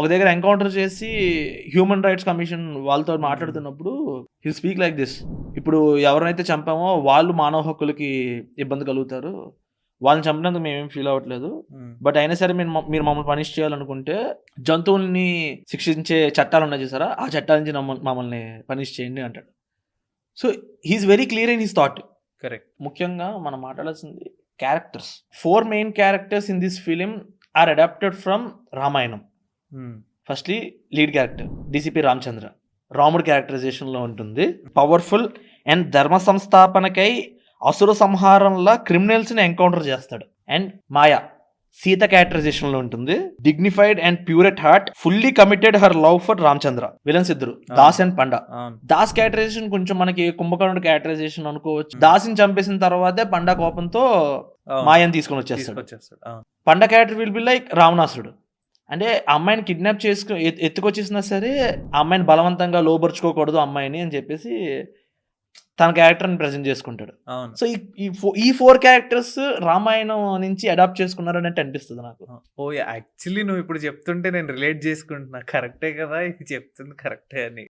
ఒక దగ్గర ఎన్కౌంటర్ చేసి హ్యూమన్ రైట్స్ కమిషన్ వాళ్ళతో మాట్లాడుతున్నప్పుడు హీ స్పీక్ లైక్ దిస్ ఇప్పుడు ఎవరినైతే చంపామో వాళ్ళు మానవ హక్కులకి ఇబ్బంది కలుగుతారు. వాళ్ళని చంపినందుకు మేమేం ఫీల్ అవ్వట్లేదు. బట్ అయినా సరే మీరు మమ్- మీరు మమ్మల్ని పనిష్ చేయాలనుకుంటే జంతువుల్ని శిక్షించే చట్టాలు ఉన్నాయి చూసారా? ఆ చట్టాల నుంచి మమ్మల్ని పనిష్ చేయండి అంటాడు. So he's very clear in his thought correct ముఖ్యంగా మనం మాట్లాడాల్సింది characters four main characters in this film are adapted from Ramayanam firstly lead character DCP Ramachandra రాముడి క్యారెక్టరైజేషన్లో ఉంటుంది. పవర్ఫుల్ అండ్ ధర్మ సంస్థాపనకై అసుర సంహారంలా క్రిమినల్స్ని ఎన్కౌంటర్ చేస్తాడు. అండ్ మాయా సీత క్యారెక్టరైజేషన్లో ఉంటుంది. Dignified and pure at heart fully committed her love for Ramachandra villains ఇద్దరు దాస్ అండ్ పండా దాస్ క్యారెక్టరైజేషన్ కొంచెం మనకి కుంభకర్ణుడు క్యారెక్టరైజేషన్ అనుకోవచ్చు. దాసిని చంపేసిన తర్వాతే పండా కోపంతో అవును. మాయని తీసుకొని వచ్చేస్తాడు. పండ క్యారెక్టర్ విల్ బి లైక్ రావణాసుడు అంటే అమ్మాయిని కిడ్నాప్ చేసుకు ఎత్- ఎత్తుకొచ్చేసినా సరే అమ్మాయిని బలవంతంగా లోపరుచుకోకూడదు అమ్మాయిని అని చెప్పేసి తన క్యారెక్టర్ని ప్రజెంట్ చేసుకుంటాడు. సో ఈ- ఈ ఫోర్ క్యారెక్టర్స్ రామాయణం నుంచి అడాప్ట్ చేసుకున్నారు అన్నట్టు అనిపిస్తుంది నాకు. ఓ యాక్చువల్లీ నువ్వు ఇప్పుడు చెప్తుంటే నేను రిలేట్ చేసుకుంటున్నా. కరెక్టే కదా? ఇది చెప్తుంది కరెక్టే అని.